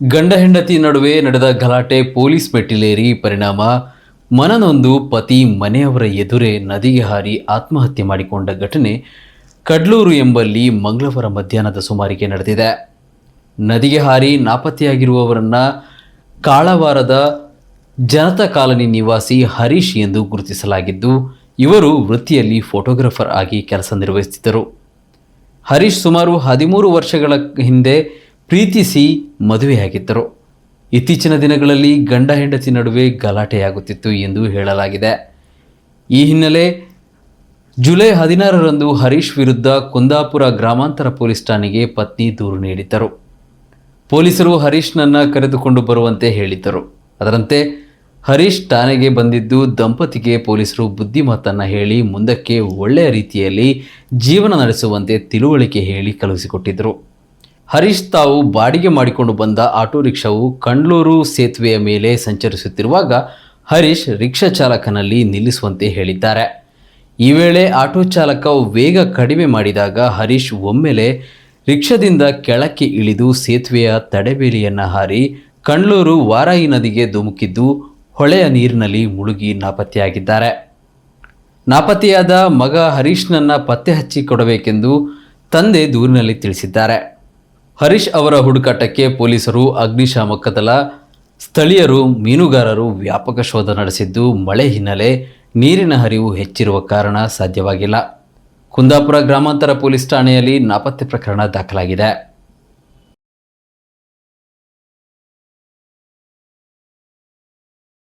ಗಂಡ ಹೆಂಡತಿ ನಡುವೆ ನಡೆದ ಗಲಾಟೆ ಪೊಲೀಸ್ ಮೆಟ್ಟಿಲೇರಿ ಪರಿಣಾಮ. ಮನನೊಂದು ಪತಿ ಮನೆಯವರ ಎದುರೇ ನದಿಗೆ ಹಾರಿ ಆತ್ಮಹತ್ಯೆ ಮಾಡಿಕೊಂಡ ಘಟನೆ ಕಡ್ಲೂರು ಎಂಬಲ್ಲಿ ಮಂಗಳವಾರ ಮಧ್ಯಾಹ್ನದ ಸುಮಾರಿಗೆ ನಡೆದಿದೆ. ನದಿಗೆ ಹಾರಿ ನಾಪತ್ತೆಯಾಗಿರುವವರನ್ನು ಕಾಳವಾರದ ಜನತಾ ಕಾಲನಿ ನಿವಾಸಿ ಹರೀಶ್ ಎಂದು ಗುರುತಿಸಲಾಗಿದ್ದು, ಇವರು ವೃತ್ತಿಯಲ್ಲಿ ಫೋಟೋಗ್ರಾಫರ್ ಆಗಿ ಕೆಲಸ ನಿರ್ವಹಿಸುತ್ತಿದ್ದರು. ಹರೀಶ್ ಸುಮಾರು ಹದಿಮೂರು ವರ್ಷಗಳ ಹಿಂದೆ ಪ್ರೀತಿಸಿ ಮದುವೆಯಾಗಿದ್ದರು ಇತ್ತೀಚಿನ ದಿನಗಳಲ್ಲಿ ಗಂಡ ಹೆಂಡತಿ ನಡುವೆ ಗಲಾಟೆಯಾಗುತ್ತಿತ್ತು ಎಂದು ಹೇಳಲಾಗಿದೆ. ಈ ಹಿನ್ನೆಲೆ ಜುಲೈ ಹದಿನಾರರಂದು ಹರೀಶ್ ವಿರುದ್ಧ ಕುಂದಾಪುರ ಗ್ರಾಮಾಂತರ ಪೊಲೀಸ್ ಠಾಣೆಗೆ ಪತ್ನಿ ದೂರು ನೀಡಿದ್ದರು. ಪೊಲೀಸರು ಹರೀಶ್ನನ್ನ ಕರೆದುಕೊಂಡು ಬರುವಂತೆ ಹೇಳಿದ್ದರು. ಅದರಂತೆ ಹರೀಶ್ ಠಾಣೆಗೆ ಬಂದಿದ್ದು ದಂಪತಿಗೆ ಪೊಲೀಸರು ಬುದ್ಧಿಮಾತನ್ನ ಹೇಳಿ ಮುಂದಕ್ಕೆ ಒಳ್ಳೆಯ ರೀತಿಯಲ್ಲಿ ಜೀವನ ನಡೆಸುವಂತೆ ತಿಳುವಳಿಕೆ ಹೇಳಿ ಕಳುಹಿಸಿಕೊಟ್ಟಿದ್ದರು. ಹರೀಶ್ ತಾವು ಬಾಡಿಗೆ ಮಾಡಿಕೊಂಡು ಬಂದ ಆಟೋ ರಿಕ್ಷಾವು ಕಂಡ್ಲೂರು ಸೇತುವೆಯ ಮೇಲೆ ಸಂಚರಿಸುತ್ತಿರುವಾಗ ಹರೀಶ್ ರಿಕ್ಷಾ ಚಾಲಕನಲ್ಲಿ ನಿಲ್ಲಿಸುವಂತೆ ಹೇಳಿದ್ದಾರೆ. ಈ ವೇಳೆ ಆಟೋ ಚಾಲಕ ವೇಗ ಕಡಿಮೆ ಮಾಡಿದಾಗ ಹರೀಶ್ ಒಮ್ಮೆಲೆ ರಿಕ್ಷಾದಿಂದ ಕೆಳಕ್ಕೆ ಇಳಿದು ಸೇತುವೆಯ ತಡೆಬೇಲಿಯನ್ನು ಹಾರಿ ಕಂಡ್ಲೂರು ವಾರಾಯಿ ನದಿಗೆ ಧುಮುಕಿದ್ದು ಹೊಳೆಯ ನೀರಿನಲ್ಲಿ ಮುಳುಗಿ ನಾಪತ್ತೆಯಾಗಿದ್ದಾರೆ. ನಾಪತ್ತೆಯಾದ ಮಗ ಹರೀಶ್ನನ್ನ ಪತ್ತೆ ಹಚ್ಚಿ ಕೊಡಬೇಕೆಂದು ತಂದೆ ದೂರಿನಲ್ಲಿ ತಿಳಿಸಿದ್ದಾರೆ. ಹರೀಶ್ ಅವರ ಹುಡುಕಾಟಕ್ಕೆ ಪೊಲೀಸರು ಅಗ್ನಿಶಾಮಕ ದಳ ಸ್ಥಳೀಯರು ಮೀನುಗಾರರು ವ್ಯಾಪಕ ಶೋಧ ನಡೆಸಿದ್ದು ಮಳೆ ಹಿನ್ನೆಲೆ ನೀರಿನ ಹರಿವು ಹೆಚ್ಚಿರುವ ಕಾರಣ ಸಾಧ್ಯವಾಗಿಲ್ಲ. ಕುಂದಾಪುರ ಗ್ರಾಮಾಂತರ ಪೊಲೀಸ್ ಠಾಣೆಯಲ್ಲಿ ನಾಪತ್ತೆ ಪ್ರಕರಣ ದಾಖಲಾಗಿದೆ.